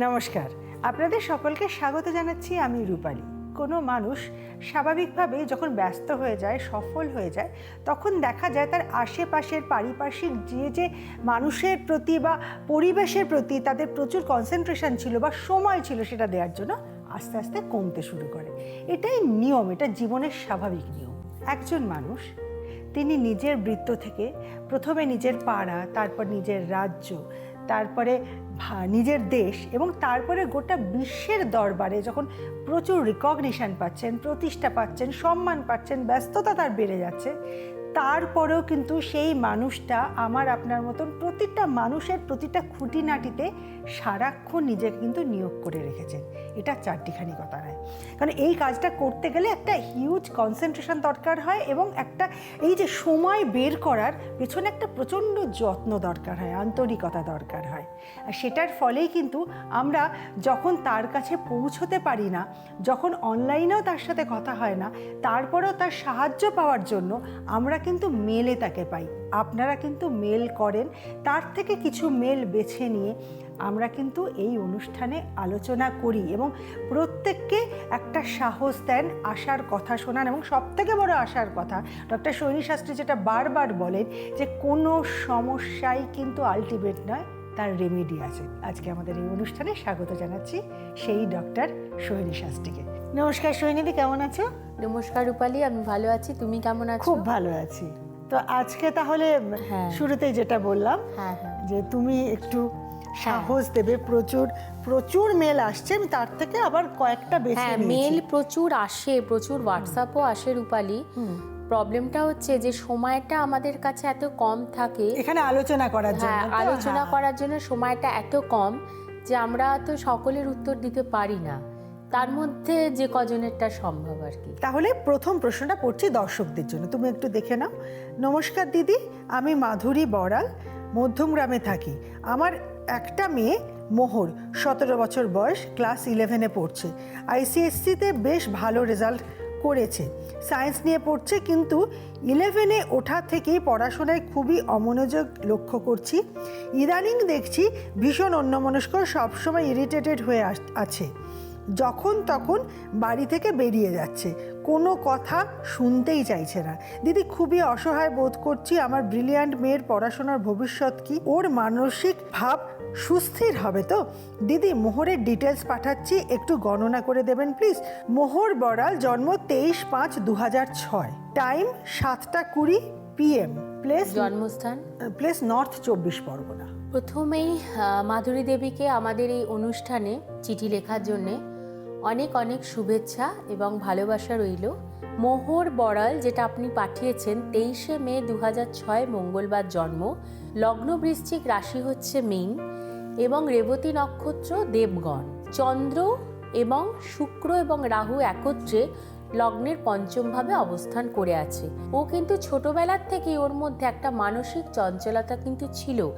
নমস্কার। আপনাদের সকলকে স্বাগত জানাচ্ছি আমি রূপালী। কোনো মানুষ স্বাভাবিকভাবে যখন ব্যস্ত হয়ে যায়, সফল হয়ে যায়, তখন দেখা যায় তার আশেপাশের পারিপার্শ্বিক যে যে মানুষের প্রতি বা পরিবেশের প্রতি তাদের প্রচুর কনসেন্ট্রেশন ছিল বা সময় ছিল সেটা দেওয়ার জন্য আস্তে আস্তে কমতে শুরু করে। এটাই নিয়ম, এটা জীবনের স্বাভাবিক নিয়ম। একজন মানুষ, তিনি নিজের বৃত্ত থেকে প্রথমে নিজের পাড়া, তারপর নিজের রাজ্য, তারপরে নিজের দেশ এবং তারপরে গোটা বিশ্বের দরবারে যখন প্রচুর রিকগনিশন পাচ্ছেন, প্রতিষ্ঠা পাচ্ছেন, সম্মান পাচ্ছেন, ব্যস্ততা তার বেড়ে যাচ্ছে তারপরেও কিন্তু সেই মানুষটা আমার আপনার মতন প্রতিটা মানুষের প্রতিটা খুঁটিনাটিতে সারাক্ষণ নিজেকে কিন্তু নিয়োগ করে রেখেছেন। এটা চারটিখানি কথা নয়। কারণ এই কাজটা করতে গেলে একটা হিউজ কনসেন্ট্রেশন দরকার হয় এবং একটা এই যে সময় বের করার পেছনে একটা প্রচণ্ড যত্ন দরকার হয়, আন্তরিকতা দরকার হয়। আর সেটার ফলেই কিন্তু আমরা যখন তার কাছে পৌঁছতে পারি না, যখন অনলাইনেও তার সাথে কথা হয় না, তারপরেও তার সাহায্য পাওয়ার জন্য আমরা কিন্তু মেলে তাকে পাই। আপনারা কিন্তু মেল করেন, তার থেকে কিছু মেল বেছে নিয়ে আমরা কিন্তু এই অনুষ্ঠানে আলোচনা করি এবং প্রত্যেককে একটা সাহস দেন আসার কথা শোনান এবং সবথেকে বড় আসার কথা, ডক্টর সৈনী শাস্ত্রী যেটা বারবার বলেন যে কোনো সমস্যাই কিন্তু আলটিমেট নয়, তার রেমেডি আছে। আজকে আমাদের এই অনুষ্ঠানে স্বাগত জানাচ্ছি সেই ডক্টর সোহিনী শাস্ত্রীকে। নমস্কার সোহিনীদি কেমন আছো? নমস্কার রূপালি আমি ভালো আছি। তুমি কেমন আছো? খুব ভালো আছি। তো আজকে তাহলে হ্যাঁ। শুরুতেই যেটা বললাম হ্যাঁ হ্যাঁ। যে তুমি একটু সাহস দেবে প্রচুর প্রচুর মেল আসছে আমি তার থেকে আবার কয়েকটা বেছে হ্যাঁ মেল প্রচুর আসে প্রচুর হোয়াটসঅ্যাপও আসে রূপালী। প্রবলেমটা হচ্ছে যে সময়টা আমাদের কাছে এত কম থাকে। এখানে আলোচনা করার জন্য হ্যাঁ আলোচনা। করার জন্য সময়টা এত কম যে আমরা তো সকলের উত্তর দিতে পারি না। তার মধ্যে যে কজনেরটা সম্ভব আর কি। তাহলে প্রথম প্রশ্নটা পড়ছি দর্শকদের জন্য। তুমি একটু দেখে নাও। নমস্কার দিদি, আমি মাধুরী বড়াল, মধ্যমগ্রামে থাকি। আমার একটা মেয়ে মোহর, সতেরো বছর বয়স, ক্লাস ইলেভেনে পড়ছে। আইসিএসসিতে বেশ ভালো রেজাল্ট করেছে। সায়েন্স নিয়ে পড়ছে, কিন্তু ইলেভেনে ওঠা থেকেই পড়াশোনায় খুবই অমনোযোগ লক্ষ্য করছি। ইদানিং দেখছি ভীষণ অন্যমনস্ক, সবসময় ইরিটেটেড হয়ে আছে। যখন তখন বাড়ি থেকে বেরিয়ে যাচ্ছে। কোনো কথা শুনতেই চাইছে না। দিদি খুবই অসহায় বোধ করছি আমার ব্রিলিয়ান্ট মেয়ের পড়াশোনার ভবিষ্যৎ কি? ওর মানসিক ভাব সুস্থির হবে তো? দিদি মোহরের ডিটেলস পাঠাচ্ছি একটু গণনা করে দেবেন প্লিজ মোহর বড়াল জন্ম তেইশ পাঁচ দু হাজার ছয়। টাইম সাতটা কুড়ি পিএম প্লেস জন্মস্থান? প্লেস নর্থ চব্বিশ পরগনা। প্রথমেই মাধুরী দেবীকে আমাদের এই অনুষ্ঠানে চিঠি লেখার জন্যে অনেক অনেক শুভেচ্ছা এবং ভালোবাসা রইল। মোহর বড়াল যেটা আপনি পাঠিয়েছেন তেইশে মে দু ছয় মঙ্গলবার জন্ম। লগ্ন বৃশ্চিক রাশি হচ্ছে মীন এবং রেবতী নক্ষত্র দেবগণ। চন্দ্র এবং শুক্র এবং রাহু একত্রে লগ্নের পঞ্চমভাবে অবস্থান করে আছে। ও কিন্তু ছোটবেলার থেকেই ওর মধ্যে একটা মানসিক চঞ্চলতা কিন্তু ছিল।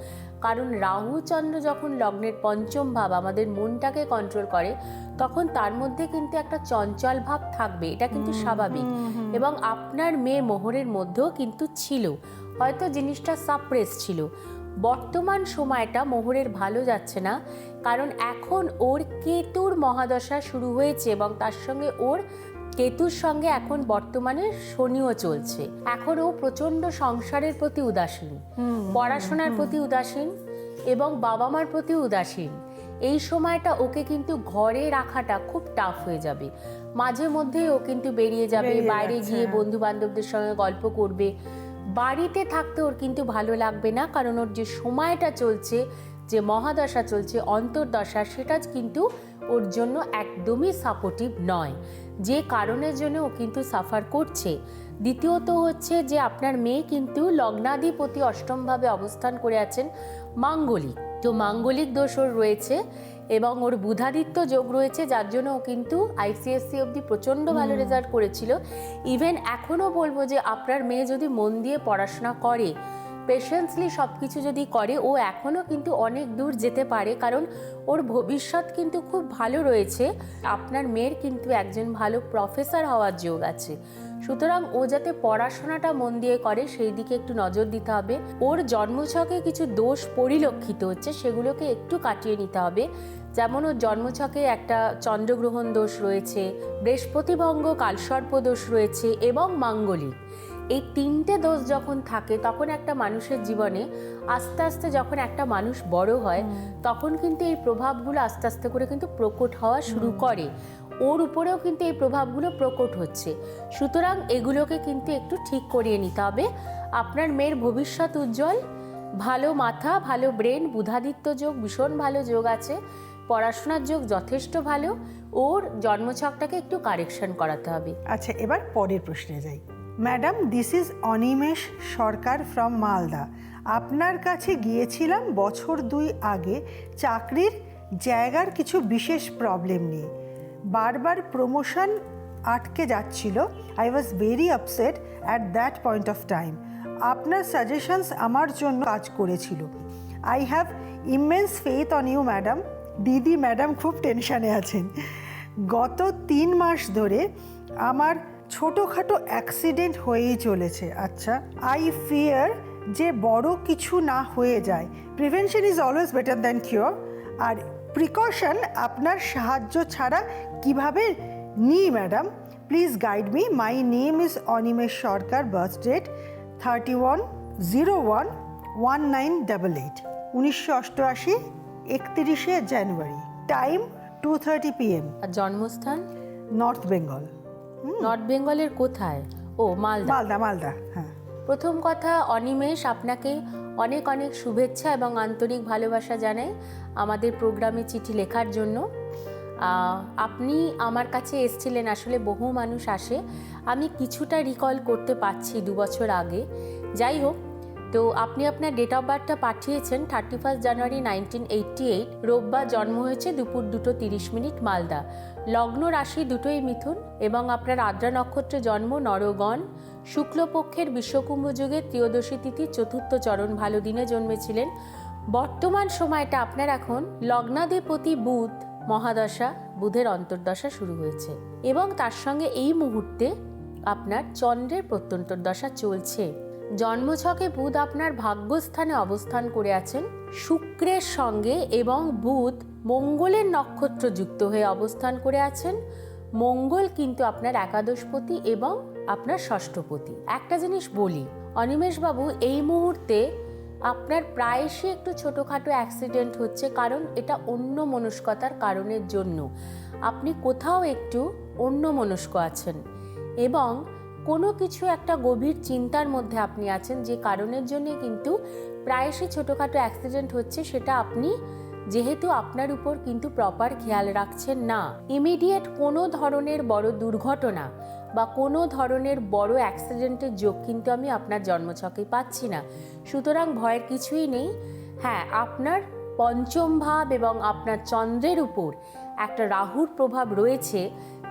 কারণ রাহু চন্দ্র যখন লগ্নের পঞ্চম ভাব আমাদের মনটাকে কন্ট্রোল করে তখন তার মধ্যে কিন্তু একটা চঞ্চল ভাব থাকবে এটা কিন্তু স্বাভাবিক। এবং আপনার মেয়ে মোহরের মধ্যেও কিন্তু ছিল হয়তো জিনিসটা সাপ্রেস ছিল। বর্তমান সময়টা মোহরের ভালো যাচ্ছে না কারণ এখন ওর কেতুর মহাদশা শুরু হয়েছে এবং তার সঙ্গে ওর কেতুর সঙ্গে এখন বর্তমানে শনিও চলছে। এখন ও প্রচণ্ড সংসারের প্রতি উদাসীন পড়াশোনার প্রতি উদাসীন এবং বাবা মার প্রতি উদাসীন। এই সময়টা ওকে কিন্তু ঘরে রাখাটা খুব টাফ হয়ে যাবে। মাঝে মধ্যেই ও কিন্তু বেরিয়ে যাবে বাইরে গিয়ে হ্যাঁ। বন্ধু বান্ধবদের সঙ্গে গল্প করবে। বাড়িতে থাকতে ওর কিন্তু ভালো লাগবে না কারণ ওর যে সময়টা চলছে যে মহাদশা চলছে অন্তর্দশা সেটা কিন্তু ওর জন্য একদমই সাপোর্টিভ নয়। যে কারণের জন্য ও কিন্তু সাফার করছে। দ্বিতীয়ত হচ্ছে যে আপনার মেয়ে কিন্তু লগ্নাধিপতি অষ্টমভাবে অবস্থান করে আছেন মাঙ্গলিক। তো মাঙ্গলিক দোষ ওর রয়েছে এবং ওর বুধাদিত্য যোগ রয়েছে যার জন্য ও কিন্তু আইসিএসসি অবধি প্রচণ্ড ভালো রেজাল্ট করেছিল। ইভেন এখনও বলব যে আপনার মেয়ে যদি মন দিয়ে পড়াশোনা করে পেশেন্সলি সব কিছু যদি করে, ও এখনও কিন্তু অনেক দূর যেতে পারে, কারণ ওর ভবিষ্যৎ কিন্তু খুব ভালো রয়েছে। আপনার মেয়ের কিন্তু একজন ভালো প্রফেসর হওয়ার যোগ আছে। সুতরাং ও যাতে পড়াশোনাটা মন দিয়ে করে, সেই দিকে একটু নজর দিতে হবে। ওর জন্মছকে কিছু দোষ পরিলক্ষিত হচ্ছে, সেগুলোকে একটু কাটিয়ে নিতে হবে। যেমন ওর জন্মছকে একটা চন্দ্রগ্রহণ দোষ রয়েছে বৃহস্পতিভঙ্গ কালসর্প দোষ রয়েছে এবং মাঙ্গলিক। এই তিনটে দোষ যখন থাকে তখন একটা মানুষের জীবনে আস্তে আস্তে যখন একটা মানুষ বড় হয় তখন কিন্তু এই প্রভাবগুলো আস্তে আস্তে করে কিন্তু প্রকট হওয়া শুরু করে। ওর উপরেও কিন্তু এই প্রভাবগুলো প্রকট হচ্ছে। সুতরাং এগুলোকে কিন্তু একটু ঠিক করিয়ে নিতে হবে। আপনার মেয়ের ভবিষ্যৎ উজ্জ্বল ভালো মাথা ভালো ব্রেন বুধাদিত্য যোগ ভীষণ ভালো যোগ আছে পড়াশোনার যোগ যথেষ্ট ভালো ওর জন্মছকটাকে একটু কারেকশন করাতে হবে। আচ্ছা এবার পরের প্রশ্নে যাই। Madam this is Animesh Sarkar from Malda. আপনার কাছে গিয়েছিলাম বছর দুই আগে। চাকরির জায়গার কিছু বিশেষ প্রবলেম নিয়ে। বারবার প্রমোশন আটকে যাচ্ছিল। I was very upset at that point of time আপনার সাজেশনস আমার জন্য কাজ করেছিল। I have immense faith on you madam দিদি ম্যাডাম খুব টেনশানে আছেন। গত তিন মাস ধরে আমার ছোটোখাটো অ্যাক্সিডেন্ট হয়েই চলেছে। আচ্ছা আই ফিয়ার যে বড় কিছু না হয়ে যায়। Prevention is always better than cure R precaution আপনার সাহায্য ছাড়া কীভাবে নিই madam please guide me my name is Animesh Sarkar birth date thirty one zero one one nine double eight উনিশশো অষ্টআশি একত্রিশে জানুয়ারি। টাইম টু থার্টি পিএম আর জন্মস্থান? নর্থ বেঙ্গল নর্থ বেঙ্গলের কোথায়? ও মালদা। মালদা মালদা হ্যাঁ। প্রথম কথা অনিমেষ আপনাকে অনেক অনেক শুভেচ্ছা এবং আন্তরিক ভালোবাসা জানাই আমাদের প্রোগ্রামে চিঠি লেখার জন্য। আপনি আমার কাছে এসছিলেন আসলে বহু মানুষ আসে। আমি কিছুটা রিকল করতে পারছি দু বছর আগে। যাই হোক তো আপনি আপনার ডেট অফ বার্থটা পাঠিয়েছেন thirty first January nineteen eighty eight রোববার জন্ম হয়েছে দুপুর দুটো তিরিশ মিনিট মালদা। লগ্ন রাশি দুটোই মিথুন এবং আপনার আদ্রা নক্ষত্রে জন্ম নরগণ। শুক্লপক্ষের বিশ্বকুম্ভ যুগে ত্রিয়োদশী তিথি চতুর্থ চরণ ভালো দিনে জন্মেছিলেন। বর্তমান সময়টা আপনার এখন লগ্নাধিপতি বুধ, মহাদশা, বুধের অন্তর্দশা শুরু হয়েছে এবং তার সঙ্গে এই মুহূর্তে আপনার চন্দ্রের প্রত্যন্তর দশা চলছে। জন্মছকে বুধ আপনার ভাগ্যস্থানে অবস্থান করে আছেন। শুক্রের সঙ্গে এবং বুধ মঙ্গলের নক্ষত্র যুক্ত হয়ে অবস্থান করে আছেন। মঙ্গল কিন্তু আপনার একাদশপতি এবং আপনার ষষ্ঠপতি। একটা জিনিস বলি অনিমেষবাবু এই মুহূর্তে আপনার প্রায়শই একটু ছোটোখাটো অ্যাক্সিডেন্ট হচ্ছে কারণ এটা অন্য মনস্কতার কারণের জন্য। আপনি কোথাও একটু অন্য মনস্ক আছেন এবং কোনো কিছু একটা গভীর চিন্তার মধ্যে আপনি আছেন যে কারণের জন্য কিন্তু প্রায়শই ছোটোখাটো অ্যাক্সিডেন্ট হচ্ছে, সেটা আপনি যেহেতু আপনার উপর কিন্তু প্রপার খেয়াল রাখছেন না। ইমিডিয়েট কোনো ধরনের বড় দুর্ঘটনা বা কোনো ধরনের বড় অ্যাক্সিডেন্টের যোগ কিন্তু আমি আপনার জন্মছকে পাচ্ছি না। সুতরাং ভয়ের কিছুই নেই। হ্যাঁ আপনার পঞ্চম ভাব এবং আপনার চন্দ্রের উপর একটা রাহুর প্রভাব রয়েছে,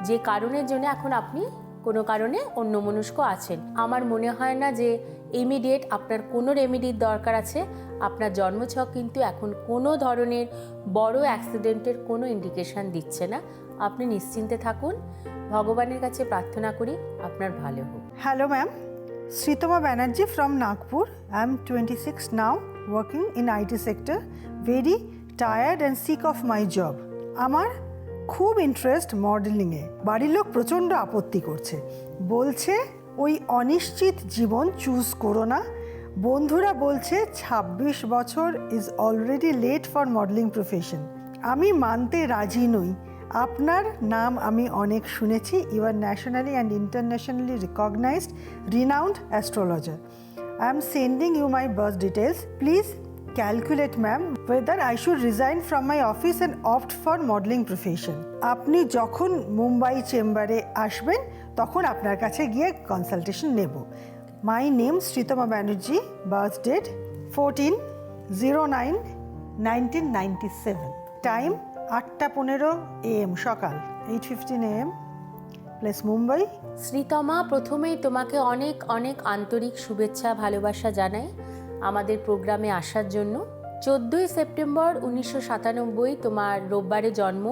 যে কারণের জন্য এখন আপনি কোনো কারণে অন্যমনস্ক আছেন। আমার মনে হয় না যে ইমিডিয়েট আপনার কোনো রেমেডির দরকার আছে। আপনার জন্মছক কিন্তু এখন কোনো ধরনের বড় অ্যাক্সিডেন্টের কোনো ইন্ডিকেশন দিচ্ছে না। আপনি নিশ্চিন্তে থাকুন। ভগবানের কাছে প্রার্থনা করি আপনার ভালো হোক। Hello, ma'am. Sritama Banerjee from Nagpur. I'm 26 now, working in IT sector very tired and sick of my job আমার খুব ইন্টারেস্ট মডেলিংয়ে বাড়ির লোক প্রচণ্ড আপত্তি করছে। বলছে, ওই অনিশ্চিত জীবন চুজ করো না। বন্ধুরা বলছে ২৬ বছর is already late for modelling profession আমি মানতে রাজি নই। আপনার নাম আমি অনেক শুনেছি। You are nationally and internationally recognised renowned astrologer I am sending you my birth details please calculate ma'am whether I should resign from my office and opt for modelling profession আপনি যখন মুম্বাই চেম্বারে আসবেন, তখন আপনার কাছে গিয়ে কনসালটেশন নেব। My name Shreetama Banerjee birth date fourteen zero nine nineteen ninety seven time আটটা পনেরো এএম সকাল eight fifteen AM place Mumbai Shreetama প্রথমেই তোমাকে অনেক অনেক আন্তরিক শুভেচ্ছা, ভালোবাসা জানাই। আমাদের প্রোগ্রামে আসার জন্য। চোদ্দোই সেপ্টেম্বর উনিশশো সাতানব্বই তোমার রোববারে জন্ম।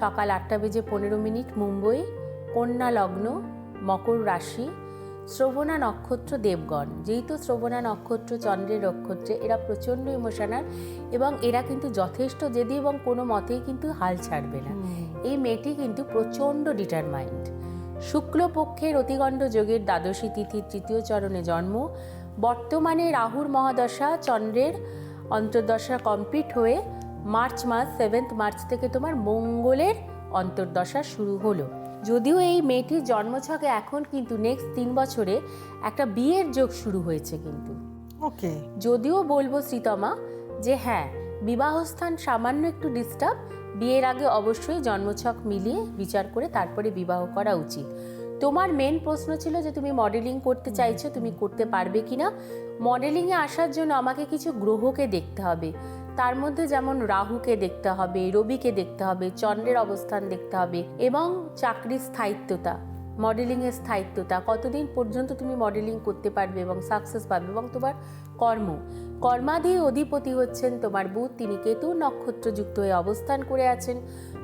সকাল আটটা বেজে পনেরো মিনিট মুম্বই কন্যা লগ্ন মকর রাশি শ্রবণা নক্ষত্র দেবগণ। যেহেতু শ্রবণা নক্ষত্র চন্দ্রের নক্ষত্রে এরা প্রচণ্ড ইমোশনাল এবং এরা কিন্তু যথেষ্ট জেদি এবং কোনো মতেই কিন্তু হাল ছাড়বে না। এই মেয়েটি কিন্তু প্রচণ্ড ডিটারমাইন্ড শুক্লপক্ষের অতিগণ্ড যোগের দ্বাদশী তিথির তৃতীয় চরণে জন্ম। বর্তমানে রাহুর মহাদশা চন্দ্রের অন্তর্দশা কমপ্লিট হয়ে মার্চ মাস সেভেন্থ মার্চ থেকে তোমার মঙ্গলের অন্তর্দশা শুরু হলো। যদিও এই মেয়েটির জন্মছকে এখন কিন্তু নেক্সট তিন বছরে একটা বিয়ের যোগ শুরু হয়েছে কিন্তু। ওকে। যদিও বলব শ্রীতমা যে হ্যাঁ বিবাহস্থান সামান্য একটু ডিস্টার্ব বিয়ের আগে অবশ্যই জন্মছক মিলিয়ে বিচার করে তারপরে বিবাহ করা উচিত। তোমার মেন প্রশ্ন ছিল যে তুমি মডেলিং করতে চাইছো, তুমি করতে পারবে কি না মডেলিংয়ে আসার জন্য আমাকে কিছু গ্রহকে দেখতে হবে। তার মধ্যে যেমন রাহুকে দেখতে হবে, রবিকে দেখতে হবে, চন্দ্রের অবস্থান দেখতে হবে এবং চাকরির স্থায়িত্বতা মডেলিংয়ের স্থায়িত্বতা, কতদিন পর্যন্ত তুমি মডেলিং করতে পারবে এবং সাকসেস পাবে এবং তোমার কর্ম। কর্মাধি অধিপতি হচ্ছেন তোমার বুধ, তিনি কেতু, নক্ষত্রযুক্ত হয়ে অবস্থান করে আছেন।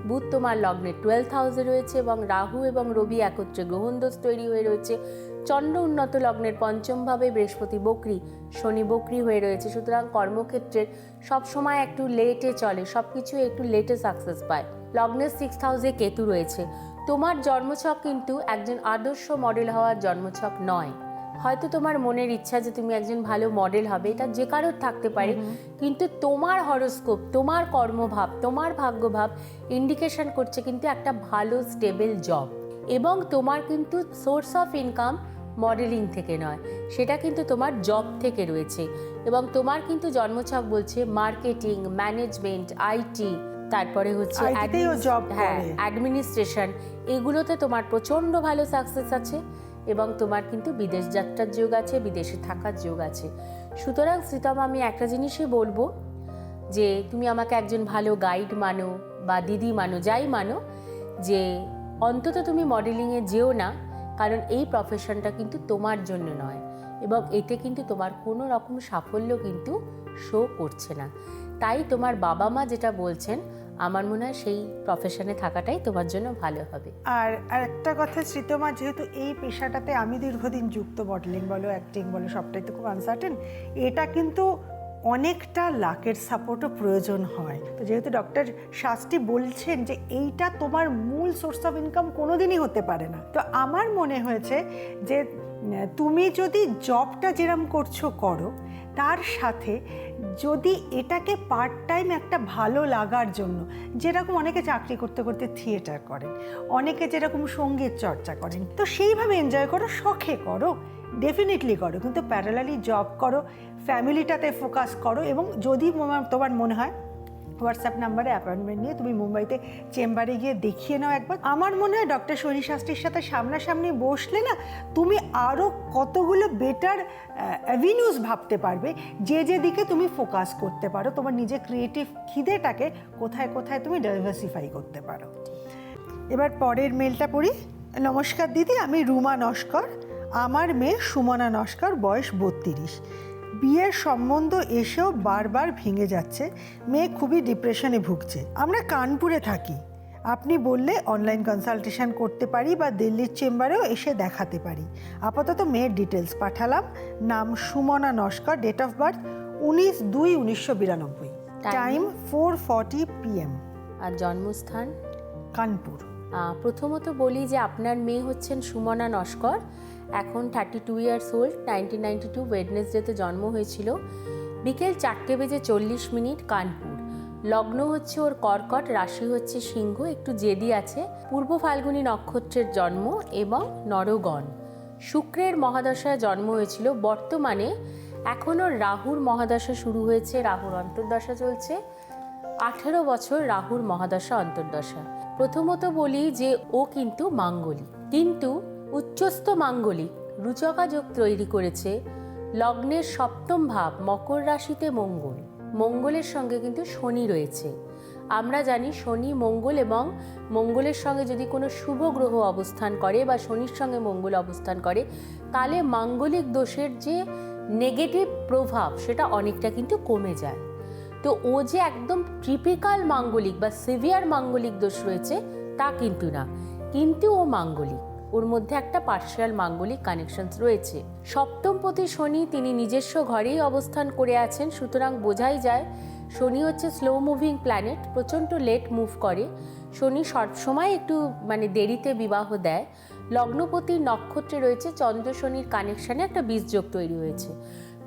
বুধ তোমার লগ্নে টুয়েলভ হাউসে রয়েছে এবং রাহু এবং রবি একত্রে গ্রহণদোষ তৈরি হয়ে রয়েছে। চন্দ্র উন্নত লগ্নের পঞ্চমভাবে বৃহস্পতি বকরি, শনি বকরি হয়ে রয়েছে। সুতরাং কর্মক্ষেত্রের সবসময় একটু লেটে চলে সব কিছু একটু লেটে সাকসেস পায়। লগ্নের সিক্স হাউসে কেতু রয়েছে। তোমার জন্মছক কিন্তু একজন আদর্শ মডেল হওয়ার জন্মছক নয়। হয়তো তোমার মনের ইচ্ছা যে তুমি একজন ভালো মডেল হবে এটা যে কারোর থাকতে পারে। কিন্তু তোমার হরোস্কোপ তোমার কর্মভাব তোমার ভাগ্যভাব ইন্ডিকেশন করছে কিন্তু একটা ভালো স্টেবল জব এবং তোমার কিন্তু সোর্স অফ ইনকাম মডেলিং থেকে নয় সেটা কিন্তু তোমার জব থেকে রয়েছে। এবং তোমার কিন্তু জন্মছক বলছে মার্কেটিং ম্যানেজমেন্ট আইটি তারপরে হচ্ছে হ্যাঁ অ্যাডমিনিস্ট্রেশন এগুলোতে তোমার প্রচণ্ড ভালো সাকসেস আছে। এবং তোমার কিন্তু বিদেশ যাত্রার যোগ আছে, বিদেশে থাকার যোগ আছে। সুতরাং শ্রীতম আমি একটা জিনিসই বলব যে, তুমি আমাকে একজন ভালো গাইড মানো বা দিদি মানো, যাই মানো, যে অন্তত তুমি মডেলিংয়ে যেও না, কারণ এই প্রফেশনটা কিন্তু তোমার জন্য নয় এবং এতে কিন্তু তোমার কোনো রকম সাফল্য কিন্তু শো করছে না। তাই তোমার বাবা মা যেটা বলছেন আমার মনে হয় সেই প্রফেশনে থাকাটাই তোমার জন্য ভালো হবে। আর আর একটা কথা, শ্রীতমা, যেহেতু এই পেশাটাতে আমি দীর্ঘদিন যুক্ত মডেলিং বলো অ্যাক্টিং বলো, সবটাই তো খুব আনসার্টেন এটা কিন্তু অনেকটা লাকের সাপোর্টও প্রয়োজন হয়। তো যেহেতু ডক্টর শাস্ত্রী বলছেন যে এইটা তোমার মূল সোর্স অফ ইনকাম কোনোদিনই হতে পারে না। তো আমার মনে হয়েছে যে, তুমি যদি জবটা যেরম করছ করো তার সাথে যদি এটাকে পার্ট টাইম একটা ভালো লাগার জন্য, যেরকম অনেকে চাকরি করতে করতে থিয়েটার করেন, অনেকে যেরকম সংগীত চর্চা করেন, তো সেইভাবে এনজয় করো, শখে করো ডেফিনেটলি করো, কিন্তু প্যারালালি জব করো ফ্যামিলিটাতে ফোকাস করো, এবং যদি তোমার- মনে হয় হোয়াটসঅ্যাপ নাম্বারে অ্যাপয়েন্টমেন্ট নিয়ে তুমি মুম্বাইতে চেম্বারে গিয়ে দেখিয়ে নাও একবার। আমার মনে হয় ডক্টর শনি শাস্ত্রীর সাথে সামনাসামনি বসলে না তুমি আরও কতগুলো বেটার অ্যাভিনিউজ ভাবতে পারবে। যে যে দিকে তুমি ফোকাস করতে পারো, তোমার নিজের ক্রিয়েটিভ খিদেটাকে কোথায় কোথায় তুমি ডাইভার্সিফাই করতে পারো। এবার পরের মেলটা পড়ি। নমস্কার দিদি, আমি রুমা নস্কর। আমার মেয়ে সুমনা নস্কর, বয়স বত্রিশ। বিয়ের সম্বন্ধ এসেও বারবার ভেঙে যাচ্ছে। মেয়ে খুবই ডিপ্রেশনে ভুগছে। আমরা কানপুরে থাকি। আপনি বললে অনলাইন কনসালটেশন করতে পারি বা দিল্লির চেম্বারেও এসে দেখাতে পারি। আপাতত মেয়ের ডিটেলস পাঠালাম। নাম Sumana Naskar date of birth উনিশ দুই উনিশশো বিরানব্বই। টাইম ফোর ফর্টি পিএম আর জন্মস্থান? কানপুর। প্রথমত বলি যে আপনার মেয়ে হচ্ছেন সুমনা নস্কর। এখন thirty two years old nineteen ninety two ওয়েডনেসডেতে জন্ম হয়েছিল। বিকেল চারটে বেজে চল্লিশ মিনিট কানপুর। লগ্ন হচ্ছে ওর কর্কট, রাশি হচ্ছে সিংহ, একটু জেদি আছে। পূর্ব ফাল্গুনী নক্ষত্রের জন্ম এবং নরগণ। শুক্রের মহাদশায় জন্ম হয়েছিল। বর্তমানে এখনও রাহুর মহাদশা শুরু হয়েছে, রাহুর অন্তর্দশা চলছে। আঠেরো বছর রাহুর মহাদশা, অন্তর্দশা। প্রথমত বলি যে ও কিন্তু মাঙ্গলিক কিন্তু উচ্চস্থ মাঙ্গলিক রুচকা যোগ তৈরি করেছে লগ্নের সপ্তম ভাব, মকর রাশিতে মঙ্গল। মঙ্গলের সঙ্গে কিন্তু শনি রয়েছে। আমরা জানি শনি মঙ্গল এবং মঙ্গলের সঙ্গে যদি কোনো শুভ গ্রহ অবস্থান করে বা শনির সঙ্গে মঙ্গল অবস্থান করে, তাহলে মাঙ্গলিক দোষের যে নেগেটিভ প্রভাব, সেটা অনেকটা কিন্তু কমে যায়। তো ও যে একদম ট্রিপিক্যাল মাঙ্গলিক বা সিভিয়ার মাঙ্গলিক দোষ রয়েছে, তা কিন্তু না। কিন্তু ও মাঙ্গলিক। ওর মধ্যে একটা পার্শিয়াল মাঙ্গলিক কানেকশনস রয়েছে। সপ্তম পথে শনি তিনি নিজস্ব ঘরেই অবস্থান করে আছেন, সুতরাং বোঝাই যায়, শনি হচ্ছে স্লো মুভিং প্ল্যানেট প্রচণ্ড লেট মুভ করে। শনি সবসময় একটু মানে দেরিতে বিবাহ দেয়। লগ্নপতির নক্ষত্রে রয়েছে চন্দ্র শনির কানেকশানে একটা বীজযোগ তৈরি হয়েছে।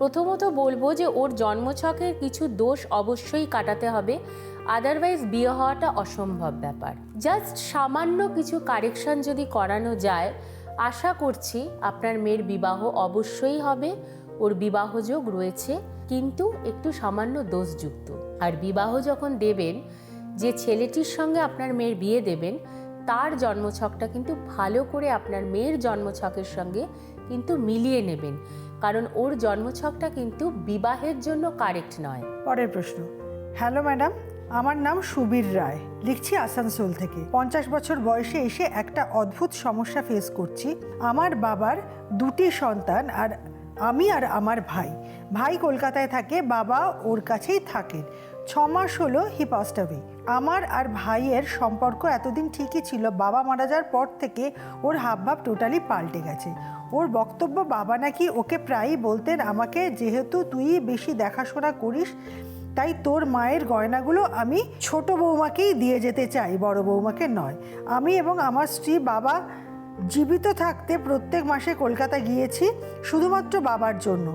প্রথমত বলব যে ওর জন্মছকের কিছু দোষ অবশ্যই কাটাতে হবে। আদারওয়াইজ বিয়ে হওয়াটা অসম্ভব ব্যাপার। জাস্ট সামান্য কিছু কারেকশন যদি করানো যায়, আশা করছি আপনার মেয়ের বিবাহ অবশ্যই হবে, ওর বিবাহযোগ রয়েছে, কিন্তু একটু সামান্য দোষযুক্ত। আর বিবাহ যখন দেবেন, যে ছেলেটির সঙ্গে আপনার মেয়ের বিয়ে দেবেন, তার জন্মছকটা কিন্তু ভালো করে আপনার মেয়ের জন্মছকের সঙ্গে কিন্তু মিলিয়ে নেবেন। কারণ ওর জন্মছকটা কিন্তু বিবাহের জন্য কারেক্ট নয়। পরের প্রশ্ন। হ্যালো ম্যাডাম, আমার নাম সুবীর রায়। লিখছি আসানসোল থেকে। পঞ্চাশ বছর বয়সে এসে একটা অদ্ভুত সমস্যা ফেস করছি। আমার বাবার দুটি সন্তান আর আমি আর আমার ভাই। ভাই কলকাতায় থাকে, বাবা ওর কাছেই থাকেন। ছ মাস হলো হি পাস্ট আমার আর ভাইয়ের সম্পর্ক এতদিন ঠিকই ছিল, বাবা মারা যাওয়ার পর থেকে ওর হাবভাব টোটালি পাল্টে গেছে। ওর বক্তব্য বাবা নাকি ওকে প্রায়ই বলতেন, আমাকে যেহেতু তুই বেশি দেখাশোনা করিস, তাই তোর মায়ের গয়নাগুলো আমি ছোট বৌমাকেই দিয়ে যেতে চাই, বড় বৌমাকে নয়। আমি এবং আমার স্ত্রী বাবা জীবিত থাকতে প্রত্যেক মাসে কলকাতা গিয়েছি, শুধুমাত্র বাবার জন্য।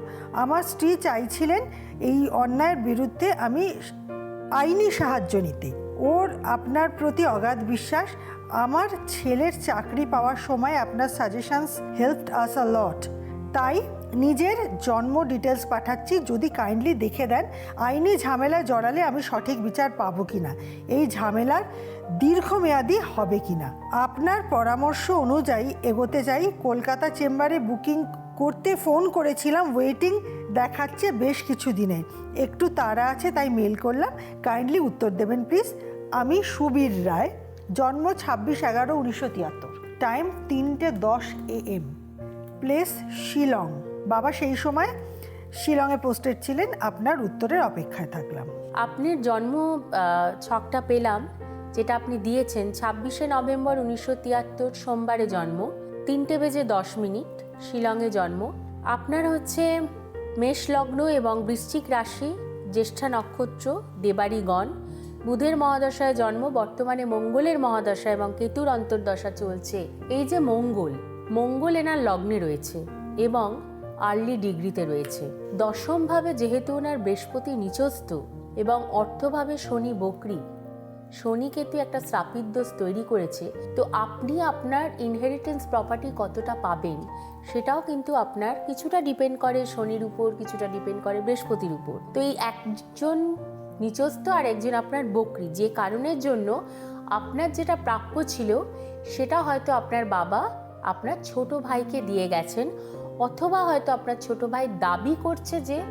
আমার স্ত্রী চাইছিলেন এই অন্যায়ের বিরুদ্ধে আমি আইনি সাহায্য নিতে। ওর আপনার প্রতি অগাধ বিশ্বাস, আমার ছেলের চাকরি পাওয়ার সময় আপনার suggestions help us a lot তাই নিজের জন্ম ডিটেলস পাঠাচ্ছি, যদি কাইন্ডলি দেখে দেন, আইনি ঝামেলায় জড়ালে আমি সঠিক বিচার পাবো কি না এই ঝামেলার দীর্ঘমেয়াদী হবে কিনা। আপনার পরামর্শ অনুযায়ী এগোতে যাই, কলকাতা চেম্বারে বুকিং করতে ফোন করেছিলাম ওয়েটিং দেখাচ্ছে বেশ কিছু দিনে। একটু তাড়া আছে, তাই মেল করলাম। কাইন্ডলি উত্তর দেবেন প্লিজ আমি সুবীর রায়, জন্ম ছাব্বিশ এগারো উনিশশো তিয়াত্তর। টাইম তিনটে দশ এ এম প্লেস শিলং বাবা সেই সময় শিলংয়ে পোস্টেড ছিলেন। আপনার উত্তরের অপেক্ষায় থাকলাম। আপনার জন্ম ছকটা পেলাম, যেটা আপনি দিয়েছেন, ছাব্বিশে নভেম্বর উনিশশো তিয়াত্তর, সোমবারে জন্ম। তিনটে বেজে দশ মিনিট শিলংয়ে জন্ম। আপনার হচ্ছে মেষ লগ্ন এবং বৃশ্চিক রাশি, জ্যেষ্ঠা নক্ষত্র দেবাড়িগণ বুধের মহাদশায় জন্ম, বর্তমানে মঙ্গলের মহাদশা এবং কেতুর অন্তর্দশা চলছে। এই যে মঙ্গল মঙ্গল এনার লগ্নে রয়েছে এবং আর্লি ডিগ্রিতে রয়েছে। দশমভাবে যেহেতু ওনার বৃহস্পতি নিচস্থ এবং অর্থভাবে শনি বকরি শনি কেতু একটা শ্রাপিত দোষ তৈরি করেছে, তো আপনি আপনার ইনহেরিটেন্স প্রপার্টি কতটা পাবেন? সেটাও কিন্তু আপনার কিছুটা ডিপেন্ড করে শনির উপর, কিছুটা ডিপেন্ড করে বৃহস্পতির উপর। তো এই একজন নিচস্থ আর একজন আপনার বকরি, যে কারণের জন্য আপনার যেটা প্রাপ্য ছিল, সেটা হয়তো আপনার বাবা আপনার ছোট ভাইকে দিয়ে গেছেন, অথবা হয়তো আপনার ছোট ভাই দাবি করছে যে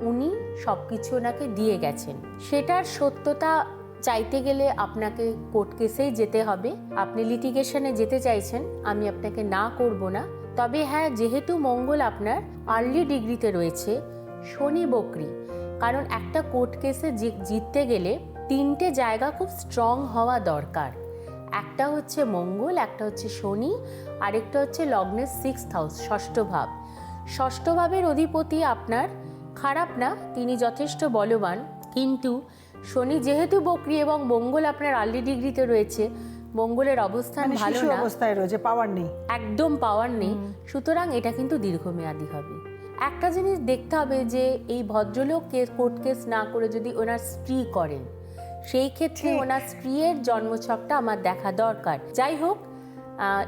উনি সব কিছু ওনাকে দিয়ে গেছেন। সেটার সত্যতা চাইতে গেলে আপনাকে কোর্ট কেসেই যেতে হবে। আপনি লিটিগেশনে যেতে চাইছেন, আমি আপনাকে না করব না। তবে হ্যাঁ যেহেতু মঙ্গল আপনার আর্লি ডিগ্রিতে রয়েছে, শনি বকরি। কারণ একটা কোর্ট কেসে জিততে গেলে তিনটে জায়গা খুব স্ট্রং হওয়া দরকার। একটা হচ্ছে মঙ্গল, একটা হচ্ছে শনি, আরেকটা হচ্ছে লগ্নের সিক্স হাউস ষষ্ঠ ভাব। ষষ্ঠ ভাবের অধিপতি আপনার খারাপ না, তিনি যথেষ্ট বলবান, কিন্তু শনি যেহেতু বকরি এবং মঙ্গল আপনার আর্লি ডিগ্রিতে রয়েছে মঙ্গলের অবস্থান মানে ভালো না। অবস্থায় রয়েছে পাওয়ার নেই। একদম পাওয়ার নেই। সুতরাং এটা কিন্তু দীর্ঘমেয়াদী হবে। একটা জিনিস দেখতে হবে যে এই ভদ্রলোক কেস কোর্ট কেস না করে যদি ওনার স্ত্রী করেন সেই ক্ষেত্রে ওনার স্ত্রীর জন্মছকটা আমার দেখা দরকার। যাই হোক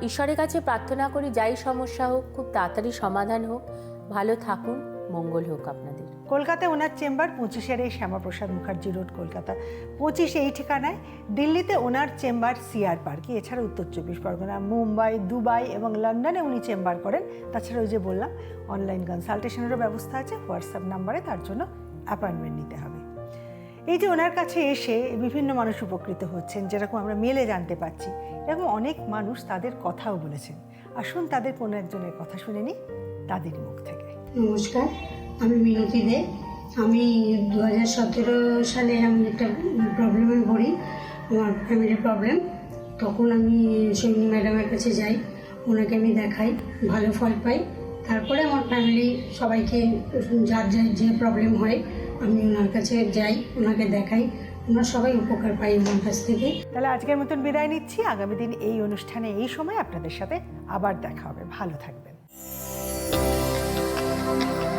ঈশ্বরের কাছে প্রার্থনা করি যাই সমস্যা হোক খুব তাড়াতাড়ি সমাধান হোক। ভালো থাকুন। মঙ্গল হোক আপনাদের। কলকাতায় ওনার চেম্বার পঁচিশের এই শ্যামাপ্রসাদ মুখার্জি রোড, কলকাতা। পঁচিশ এই ঠিকানায়, দিল্লিতে ওনার চেম্বার সিআর পার্কে এছাড়া উত্তর চব্বিশ পরগনা, মুম্বাই, দুবাই এবং লন্ডনে উনি চেম্বার করেন। তাছাড়া ওই যে বললাম অনলাইন কনসালটেশনেরও ব্যবস্থা আছে হোয়াটসঅ্যাপ নাম্বারে তার জন্য অ্যাপয়েন্টমেন্ট নিতে হবে। এই যে ওনার কাছে এসে বিভিন্ন মানুষ উপকৃত হচ্ছেন, যেরকম আমরা মেলে জানতে পাচ্ছি, এরকম অনেক মানুষ তাদের কথাও বলেছেন। আসুন তাদের কোনো একজনের কথা শুনে নিই, তাদের মুখ থেকে। নমস্কার, আমি মিনতি দে। আমি দু হাজার সতেরো সালে আমি একটা প্রবলেমে পড়ি আমার ফ্যামিলি প্রবলেম তখন আমি সৈনী ম্যাডামের কাছে যাই, ওনাকে আমি দেখাই, ভালো ফল পাই। তারপরে আমার ফ্যামিলি সবাইকে যার যার যে প্রবলেম হয়, আমি ওনার কাছে যাই, ওনাকে দেখাই। ওনার সবাই উপকার পাই ওনার কাছ থেকে। তাহলে আজকের মতন বিদায় নিচ্ছি। আগামী দিন এই অনুষ্ঠানে, এই সময় আপনাদের সাথে আবার দেখা হবে। ভালো থাকবেন। Música